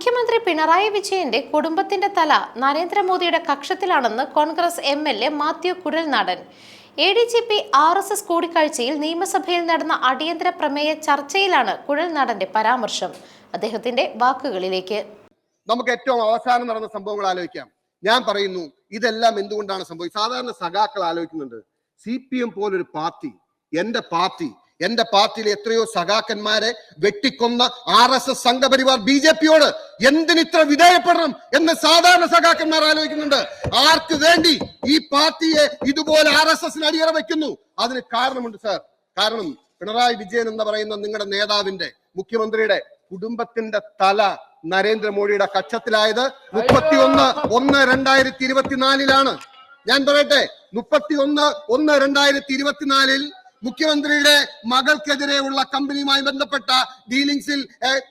മുഖ്യമന്ത്രി പിണറായി വിജയന്റെ കുടുംബത്തിന്റെ തല നരേന്ദ്രമോദിയുടെ കക്ഷത്തിലാണെന്ന് Congress M L A Mathew Kuzhalnadan. A D G P R S S കൂടിക്കാഴ്ചയിൽ നിയമസഭയിൽ നടന്ന അടിയന്തര പ്രമേയ ചർച്ചയിലാണ് കുഴൽനാടന്റെ പരാമർശം. അദ്ദേഹത്തിന്റെ വാക്കുകളിലേക്ക്. നമുക്ക് ഏറ്റവും അവസാനം നടന്ന സംഭവങ്ങൾ ആലോചിക്കാം. ഞാൻ പറയുന്നു ഇതെല്ലാം എന്തുകൊണ്ടാണ് സംഭവിച്ചത്? സാധാരണ സഖാക്കൾ ആലോചിക്കുന്നുണ്ട് സി പി എം പോലൊരു പാർട്ടി എന്റെ പാർട്ടി എന്റെ പാർട്ടിയിലെ എത്രയോ സഖാക്കന്മാരെ വെട്ടിക്കൊന്ന R S S Sangh Parivar B J പിയോട് എന്തിനിത്ര വിധേയപ്പെടണം എന്ന് സാധാരണ സഖാക്കന്മാർ ആലോചിക്കുന്നുണ്ട്. ആർക്ക് വേണ്ടി ഈ പാർട്ടിയെ ഇതുപോലെ ആർ എസ് എസിന് അടിയറ വെക്കുന്നു? അതിന് കാരണമുണ്ട് സാർ കാരണം പിണറായി വിജയൻ എന്ന് പറയുന്ന നിങ്ങളുടെ നേതാവിന്റെ മുഖ്യമന്ത്രിയുടെ കുടുംബത്തിന്റെ തല നരേന്ദ്രമോദിയുടെ കക്ഷത്തിലായത് മുപ്പത്തി ഒന്ന് ഒന്ന് രണ്ടായിരത്തി ഇരുപത്തിനാലിലാണ്. ഞാൻ പറയട്ടെ മുപ്പത്തി ഒന്ന് ഒന്ന് രണ്ടായിരത്തി ഇരുപത്തിനാലിൽ മുഖ്യമന്ത്രിയുടെ മകൾക്കെതിരെയുള്ള കമ്പനിയുമായി ബന്ധപ്പെട്ട ഡീലിംഗ്സിൽ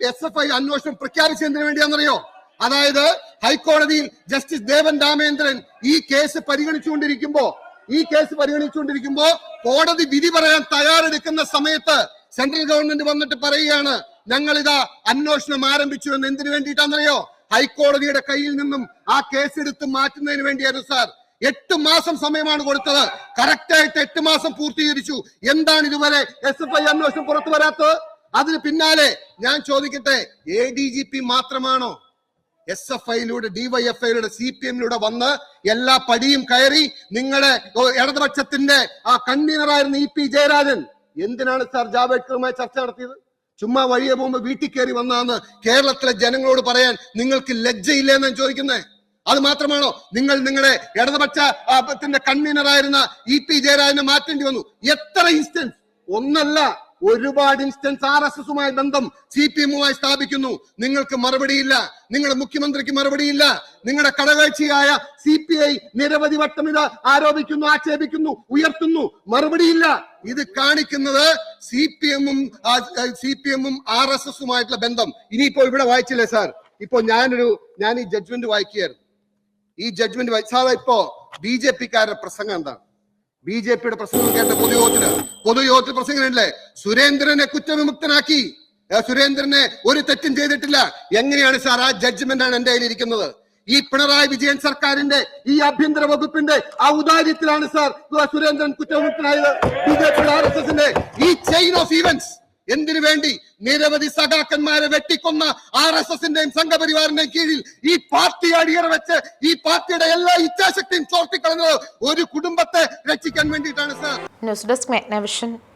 എസ് എഫ് ഐ അന്വേഷണം പ്രഖ്യാപിച്ചതിന് വേണ്ടിയാണെന്നറിയോ? അതായത് ഹൈക്കോടതിയിൽ ജസ്റ്റിസ് ദേവൻ രാമേന്ദ്രൻ ഈ കേസ് പരിഗണിച്ചുകൊണ്ടിരിക്കുമ്പോ ഈ കേസ് പരിഗണിച്ചുകൊണ്ടിരിക്കുമ്പോ കോടതി വിധി പറയാൻ തയ്യാറെടുക്കുന്ന സമയത്ത് സെൻട്രൽ ഗവൺമെന്റ് വന്നിട്ട് പറയുകയാണ് ഞങ്ങൾ ഇതാ അന്വേഷണം ആരംഭിച്ചു എന്ന് എന്തിനു വേണ്ടിയിട്ടാണെന്നറിയോ? ഹൈക്കോടതിയുടെ കയ്യിൽ നിന്നും ആ കേസ് എടുത്ത് മാറ്റുന്നതിന് വേണ്ടിയായിരുന്നു സാർ. എട്ട് മാസം സമയമാണ് കൊടുത്തത്. കറക്റ്റ് ആയിട്ട് എട്ട് മാസം പൂർത്തീകരിച്ചു. എന്താണ് ഇതുവരെ എസ് എഫ് ഐ അന്വേഷണം പുറത്തു വരാത്തത്? അതിന് പിന്നാലെ ഞാൻ ചോദിക്കട്ടെ എ ഡി ജി പി മാത്രമാണോ എസ് എഫ് ഐയിലൂടെ ഡിവൈഎഫ് ഐയിലൂടെ സി പി എമ്മിലൂടെ വന്ന് എല്ലാ പടിയും കയറി നിങ്ങളുടെ ഇടതുപക്ഷത്തിന്റെ ആ കൺവീനറായിരുന്ന ഇ പി ജയരാജൻ? എന്തിനാണ് സാർ ജാവേദ്കറുമായി ചർച്ച നടത്തിയത്? ചുമ്മാ വഴിയെ പോകുമ്പോൾ വീട്ടിൽ കയറി വന്നാന്ന് കേരളത്തിലെ ജനങ്ങളോട് പറയാൻ നിങ്ങൾക്ക് ലജ്ജയില്ലേ എന്ന് ഞാൻ ചോദിക്കുന്നേ. അത് മാത്രമാണോ? നിങ്ങൾ നിങ്ങളെ ഇടതുപക്ഷ ആ, ത്തിന്റെ കൺവീനറായിരുന്ന ഇ പി ജയരാജനെ മാറ്റേണ്ടി വന്നു. എത്ര ഇൻസ്റ്റൻസ് ഒന്നല്ല ഒരുപാട് ഇൻസ്റ്റൻസ് ആർ എസ് എസുമായി ബന്ധം സി പി എമ്മുമായി സ്ഥാപിക്കുന്നു. നിങ്ങൾക്ക് മറുപടിയില്ല. നിങ്ങളുടെ മുഖ്യമന്ത്രിക്ക് മറുപടിയില്ല. നിങ്ങളുടെ കടകാഴ്ചയായ സി പി ഐ നിരവധി വട്ടം ഇത് ആരോപിക്കുന്നു ആക്ഷേപിക്കുന്നു ഉയർത്തുന്നു. മറുപടിയില്ല. ഇത് കാണിക്കുന്നത് സി പി എമ്മും സി പി എമ്മും ആർ എസ് എസുമായിട്ടുള്ള ബന്ധം. ഇനിയിപ്പോ ഇവിടെ വായിച്ചില്ലേ സാർ? ഇപ്പോ ഞാനൊരു ഞാൻ ഈ ജഡ്ജ്മെന്റ് വായിക്കുകയായിരുന്നു. ഈ ജഡ്ജ്മെന്റ് സാധാ ഇപ്പോ ബി ജെ പിക്കാരുടെ പ്രസംഗം എന്താണ്? ബി ജെ പിയുടെ പ്രസംഗം കേട്ട പൊതുയോഗത്തിന് പൊതുയോഗത്തിൽ പ്രസംഗം കണ്ടില്ലേ സുരേന്ദ്രനെ കുറ്റവിമുക്തനാക്കി. സുരേന്ദ്രനെ ഒരു തെറ്റും ചെയ്തിട്ടില്ല. എങ്ങനെയാണ് സാർ ആ ജഡ്ജ്മെന്റ് ആണ് എന്റെ കയ്യിൽ ഇരിക്കുന്നത് ഈ പിണറായി വിജയൻ സർക്കാരിന്റെ ഈ ആഭ്യന്തര വകുപ്പിന്റെ ആ ഔദാര്യത്തിലാണ് sir Surendran കുറ്റവിമുക്തനായത്. B J P R S എസിന്റെ ഈ ചെയിൻ ഓഫ് ഈവന്റ്സ് എന്തിനു വേണ്ടി നിരവധി സഖാക്കന്മാരെ വെട്ടിക്കൊന്ന ആർ എസ് എസിന്റെയും സംഘപരിവാറിന്റെയും കീഴിൽ ഈ പാർട്ടി അടിയറ വെച്ച് ഈ പാർട്ടിയുടെ എല്ലാ ഇച്ഛാശക്തിയും ചോർത്തിക്കളഞ്ഞത് ഒരു കുടുംബത്തെ രക്ഷിക്കാൻ വേണ്ടിയിട്ടാണ് സാർ. News desk